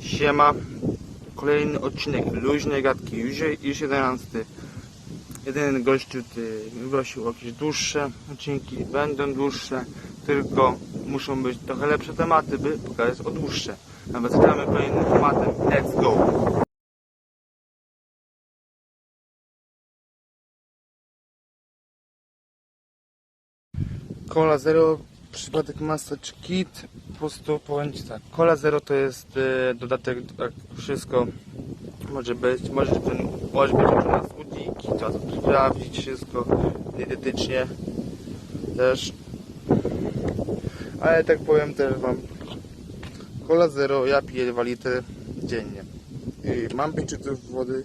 Siema. Kolejny odcinek luźnej gadki. Już, już 11. Jeden gościu o jakieś dłuższe odcinki. Będą dłuższe, tylko muszą być trochę lepsze tematy, by pokazać o dłuższe. Nawet zaczynamy kolejnym tematem. Let's go! Cola Zero, przypadek Massage Kit, po prostu powiem Ci tak, Cola Zero to jest e, dodatek, tak, wszystko może być, może, może być z słodziki, trzeba to sprawdzić wszystko dietetycznie też, ale tak powiem też Wam, Cola Zero ja piję 2 litry dziennie, I mam 5 litrów wody,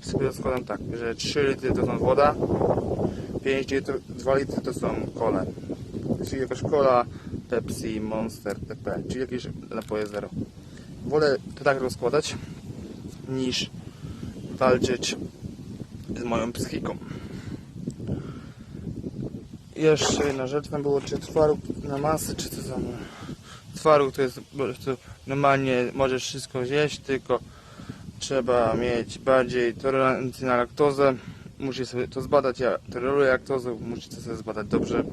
sobie składam tak, że 3 litry to są woda, 5 litrów, 2 litry to są kole czyli jakaś cola, Pepsi, Monster, TP, czyli jakieś napoje zero. Wolę to tak rozkładać, niż walczyć z moją psychiką. Jeszcze jedna rzecz tam było, czy twaróg na masę, czy to samo. Twaróg to jest po prostu normalnie możesz wszystko zjeść, tylko trzeba mieć bardziej tolerancję na laktozę. Musisz sobie to zbadać, ja toleruję laktozę, musisz to sobie zbadać dobrze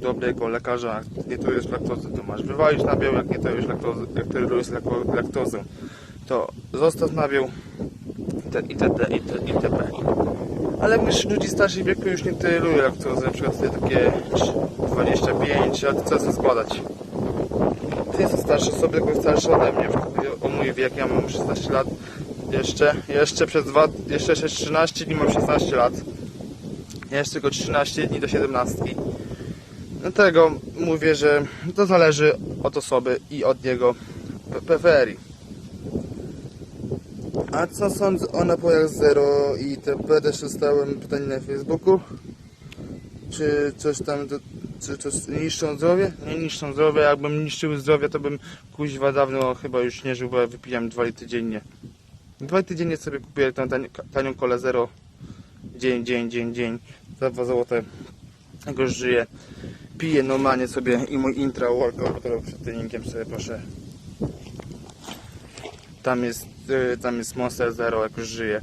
dobrego lekarza, nie to jest laktozę, to masz wywalić nabiał, jak nie to jest laktozę, jak to jest laktozę, to zostaw nabiał itd. itp. Ale już ludzi starszych wieku już nie toleruje laktozy, na przykład te takie 25 lat, co składać. Ty jesteś starszy osoby, tylko starszy ode mnie, o mój wiek, ja mam 16 lat, jeszcze, jeszcze przez dwa, jeszcze 13 dni mam 16 lat. Jeszcze tylko 13 dni do 17. Dlatego mówię, że to zależy od osoby i od jego preferii. A co sądzę o napojach Zero i TP? Też dostałem pytanie na Facebooku. Czy coś tam, czy coś niszczą zdrowie? Nie niszczą zdrowie. Jakbym niszczył zdrowie, to bym kuźwa dawno chyba już nie żył, bo ja wypijam 2 litry dziennie. 2 litry dziennie sobie kupię tą tani, tanią kolę Zero. Dzień, dzień, dzień, dzień. Za 2 złote. Jak już żyję piję normalnie sobie i mój intra workout który przed treningiem sobie proszę. Tam jest y, tam jest Monster Zero jak już żyje.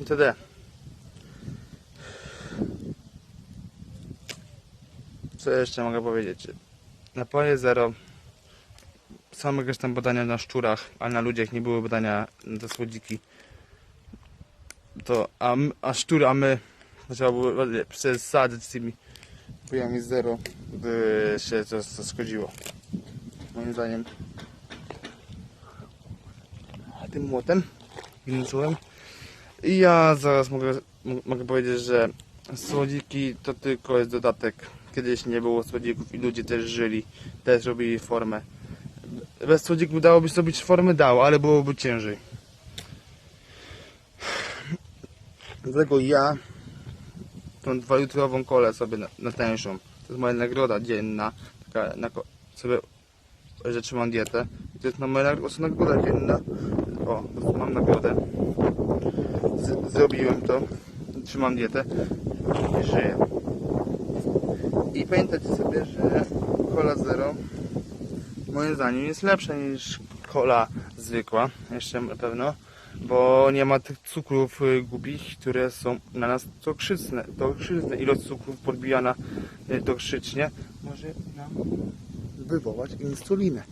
Itd co jeszcze mogę powiedzieć? Napoje Zero. Są jakieś tam badania na szczurach a na ludziach nie były badania te słodziki to a, a szczury, a my trzeba było przesadzić z tymi pojami zero, by się to, to schodziło. Moim zdaniem. Tym młotem, innym słowem. I ja zaraz mogę, mogę powiedzieć, że słodziki to tylko jest dodatek. Kiedyś nie było słodzików i ludzie też żyli, też robili formę. Bez słodzików dałoby się zrobić formę, dało, ale byłoby ciężej. Dlatego ja tą dwulitrową kolę sobie na, na tańszą. To jest moja nagroda dzienna. Taka, na, sobie, że trzymam dietę. I to jest na moja nag- osobna nagroda dzienna. O, mam nagrodę. Z, zrobiłem to. Trzymam dietę. I żyję. I pamiętajcie sobie, że kola zero moim zdaniem jest lepsza niż kola zwykła. Jeszcze na pewno bo nie ma tych cukrów y, głupich, które są na nas toksyczne. toksyczne. Ilość cukrów podbijana y, toksycznie może nam wywołać insulinę.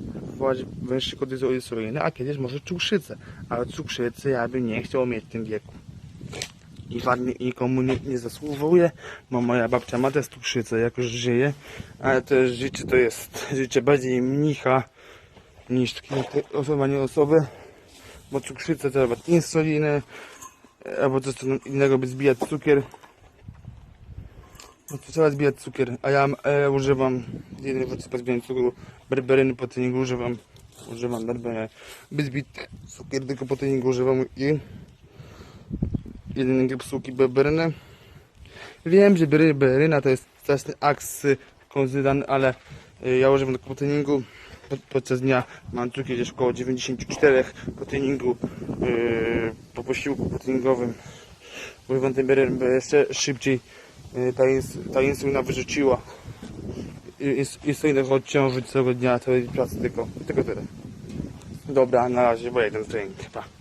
Wywołać wyższy kortyzol insuliny, a kiedyś może cukrzycę. Ale cukrzycy ja bym nie chciał mieć w tym wieku. I ładnie nikomu nie, nie zasługuje, bo moja babcia ma też cukrzycę, jak już żyje, ale to życie to jest życie bardziej mnicha niż osoba nie osoby bo cukrzycę trzeba insuliny, albo coś innego, by zbijać cukier. No to trzeba zbijać cukier, a ja e, używam jedynej rzeczy po zbijaniu cukru, berberyny po treningu używam, używam berberyny, by zbić cukier tylko po treningu używam i jedynej kapsułki berberyny. Wiem, że berberyna to jest straszny aks konzydan, ale y, ja używam tylko po treningu, podczas dnia mam cukier gdzieś około 94 po treningu, yy, po posiłku ten berber, bo jeszcze szybciej yy, ta, ins ta insulina wyrzuciła Jest, jest to innego odciążyć całego dnia, całej pracy tylko. Tylko tyle. Dobra, na razie, bo jeden trening chyba.